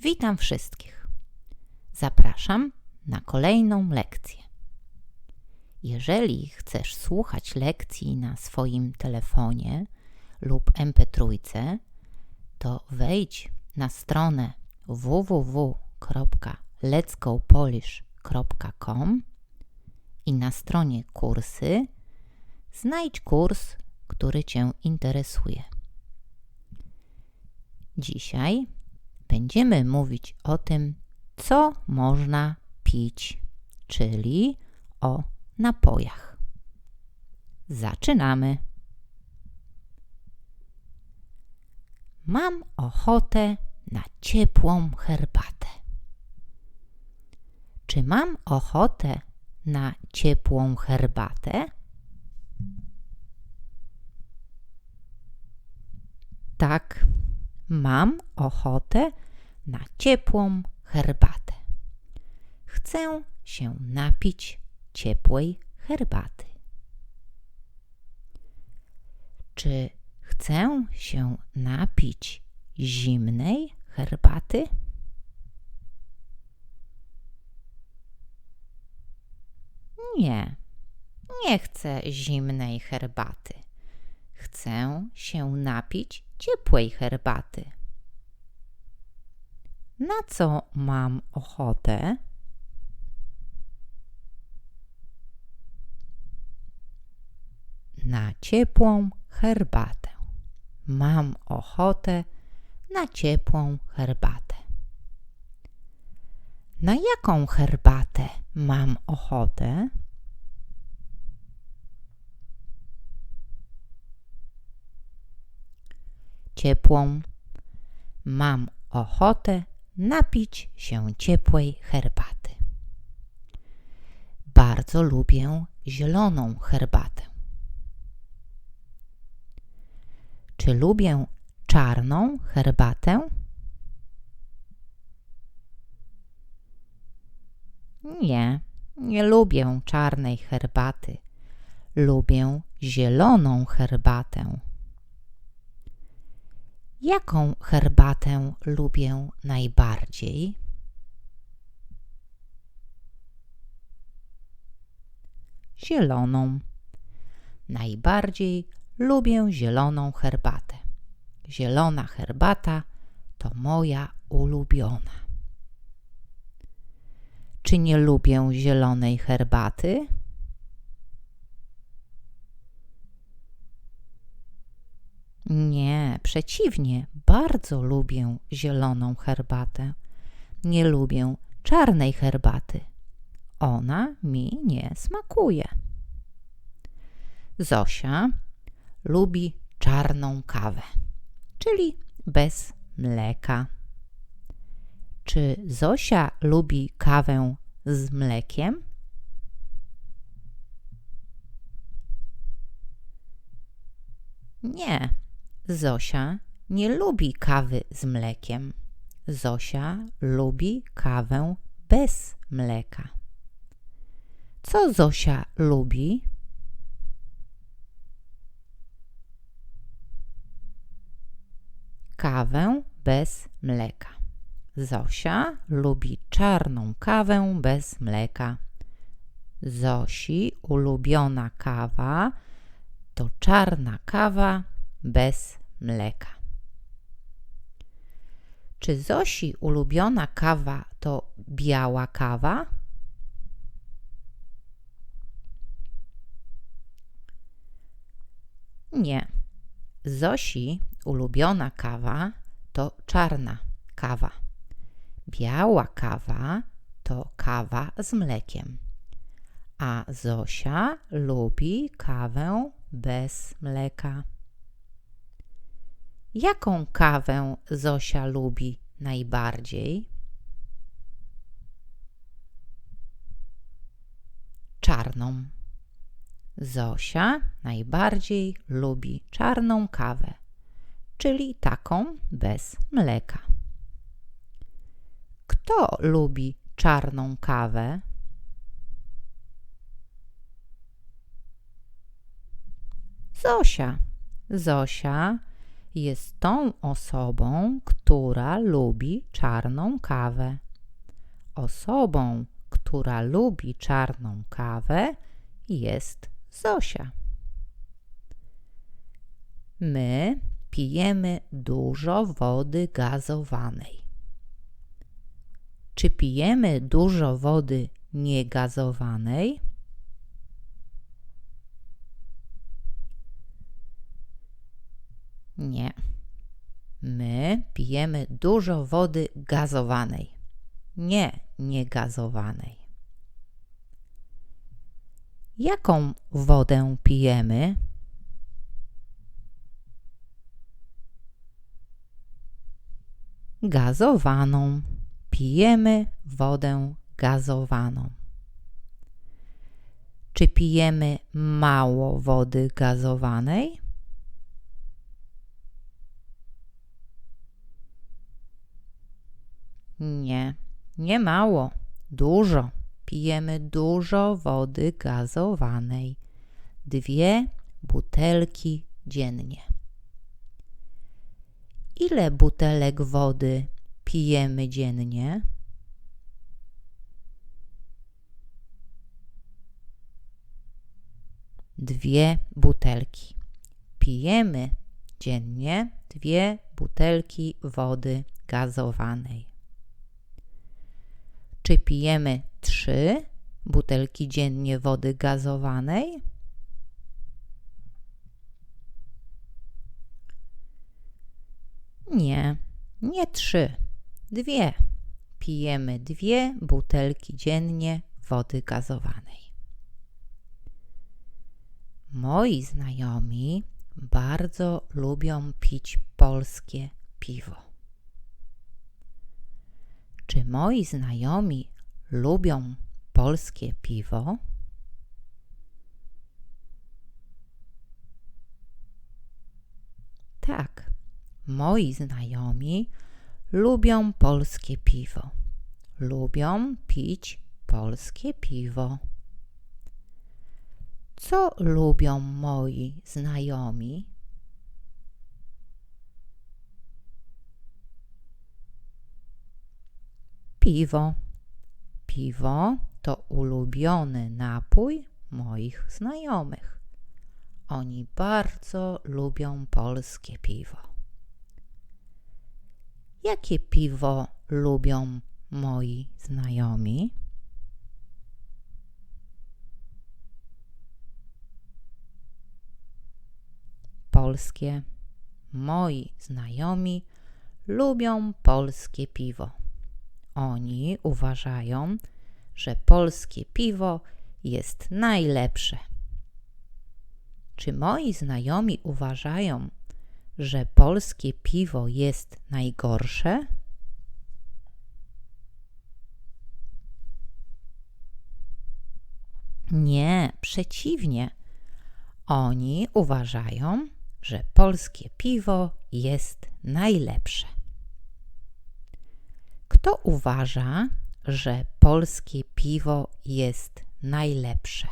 Witam wszystkich. Zapraszam na kolejną lekcję. Jeżeli chcesz słuchać lekcji na swoim telefonie lub MP3, to wejdź na stronę www.letsgopolish.com i na stronie kursy znajdź kurs, który Cię interesuje. Dzisiaj będziemy mówić o tym, co można pić, czyli o napojach. Zaczynamy. Mam ochotę na ciepłą herbatę. Czy mam ochotę na ciepłą herbatę? Tak, mam ochotę na ciepłą herbatę. Chcę się napić ciepłej herbaty. Czy chcę się napić zimnej herbaty? Nie, nie chcę zimnej herbaty. Chcę się napić ciepłej herbaty. Na co mam ochotę? Na ciepłą herbatę. Mam ochotę na ciepłą herbatę. Na jaką herbatę mam ochotę? Ciepłą. Mam ochotę napić się ciepłej herbaty. Bardzo lubię zieloną herbatę. Czy lubię czarną herbatę? Nie, nie lubię czarnej herbaty. Lubię zieloną herbatę. Jaką herbatę lubię najbardziej? Zieloną. Najbardziej lubię zieloną herbatę. Zielona herbata to moja ulubiona. Czy nie lubię zielonej herbaty? Nie, przeciwnie, bardzo lubię zieloną herbatę. Nie lubię czarnej herbaty. Ona mi nie smakuje. Zosia lubi czarną kawę, czyli bez mleka. Czy Zosia lubi kawę z mlekiem? Nie, Zosia nie lubi kawy z mlekiem. Zosia lubi kawę bez mleka. Co Zosia lubi? Kawę bez mleka. Zosia lubi czarną kawę bez mleka. Zosi ulubiona kawa to czarna kawa bez mleka. Czy Zosi ulubiona kawa to biała kawa? Nie. Zosi ulubiona kawa to czarna kawa. Biała kawa to kawa z mlekiem. A Zosia lubi kawę bez mleka. Jaką kawę Zosia lubi najbardziej? Czarną. Zosia najbardziej lubi czarną kawę, czyli taką bez mleka. Kto lubi czarną kawę? Zosia. Zosia jest tą osobą, która lubi czarną kawę. Osobą, która lubi czarną kawę, jest Zosia. My pijemy dużo wody gazowanej. Czy pijemy dużo wody niegazowanej? Nie. My pijemy dużo wody gazowanej, nie niegazowanej. Jaką wodę pijemy? Gazowaną. Pijemy wodę gazowaną. Czy pijemy mało wody gazowanej? Nie, nie mało, dużo. Pijemy dużo wody gazowanej. Dwie butelki dziennie. Ile butelek wody pijemy dziennie? Dwie butelki. Pijemy dziennie dwie butelki wody gazowanej. Czy pijemy trzy butelki dziennie wody gazowanej? Nie, nie trzy, dwie. Pijemy dwie butelki dziennie wody gazowanej. Moi znajomi bardzo lubią pić polskie piwo. Czy moi znajomi lubią polskie piwo? Tak, moi znajomi lubią polskie piwo. Lubią pić polskie piwo. Co lubią moi znajomi? Piwo. Piwo to ulubiony napój moich znajomych. Oni bardzo lubią polskie piwo. Jakie piwo lubią moi znajomi? Polskie. Moi znajomi lubią polskie piwo. Oni uważają, że polskie piwo jest najlepsze. Czy moi znajomi uważają, że polskie piwo jest najgorsze? Nie, przeciwnie. Oni uważają, że polskie piwo jest najlepsze. Kto uważa, że polskie piwo jest najlepsze?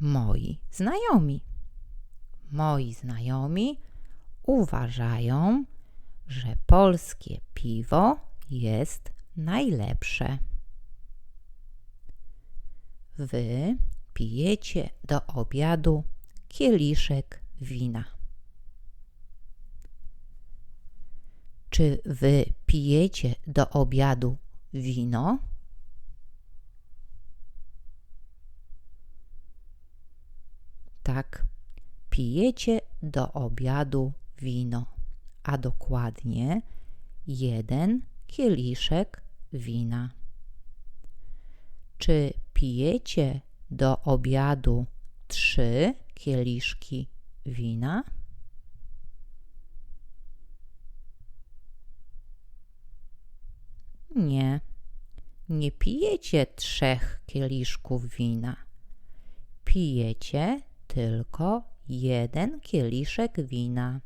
Moi znajomi. Moi znajomi uważają, że polskie piwo jest najlepsze. Wy pijecie do obiadu kieliszek wina. Czy wy pijecie do obiadu wino? Tak, pijecie do obiadu wino, a dokładnie jeden kieliszek wina. Czy pijecie do obiadu trzy kieliszki wina? Nie, nie pijecie trzech kieliszków wina. Pijecie tylko jeden kieliszek wina.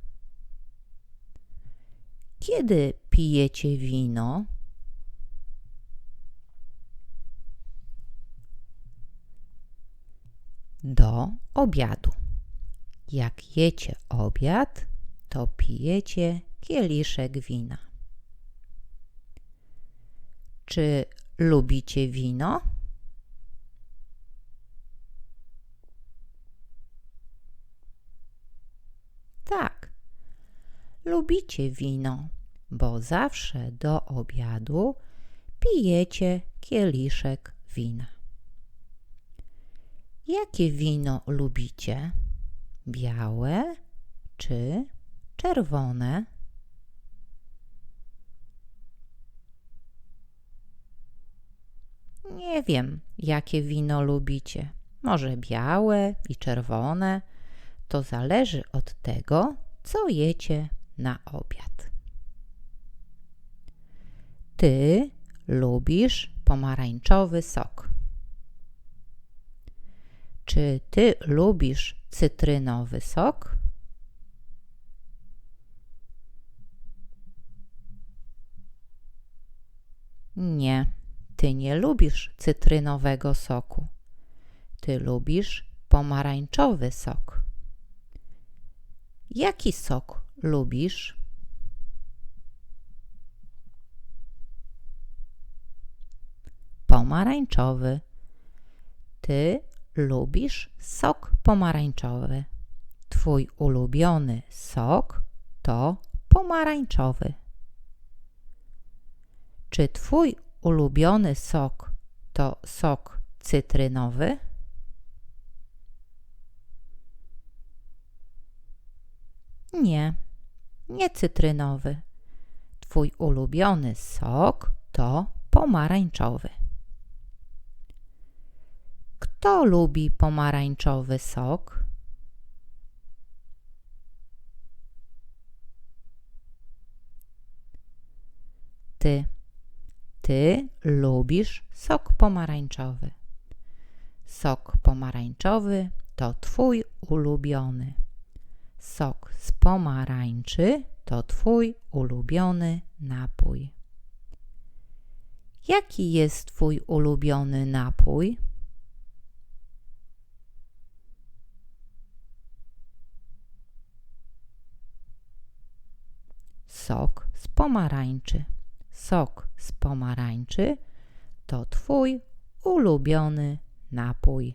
Kiedy pijecie wino? do obiadu. Jak jecie obiad, to pijecie kieliszek wina. Czy lubicie wino? Tak, lubicie wino, bo zawsze do obiadu pijecie kieliszek wina. Jakie wino lubicie? Białe czy czerwone? Nie wiem, jakie wino lubicie. Może białe i czerwone. To zależy od tego, co jecie na obiad. Ty lubisz pomarańczowy sok. Czy ty lubisz cytrynowy sok? Nie, ty nie lubisz cytrynowego soku. Ty lubisz pomarańczowy sok. Jaki sok lubisz? Pomarańczowy. Ty lubisz sok pomarańczowy. Twój ulubiony sok to pomarańczowy. Czy twój ulubiony sok to sok cytrynowy? Nie, nie cytrynowy. Twój ulubiony sok to pomarańczowy. Kto lubi pomarańczowy sok? Ty. Ty lubisz sok pomarańczowy. Sok pomarańczowy to Twój ulubiony. Sok z pomarańczy to Twój ulubiony napój. Jaki jest Twój ulubiony napój? Sok z pomarańczy. Sok z pomarańczy to Twój ulubiony napój.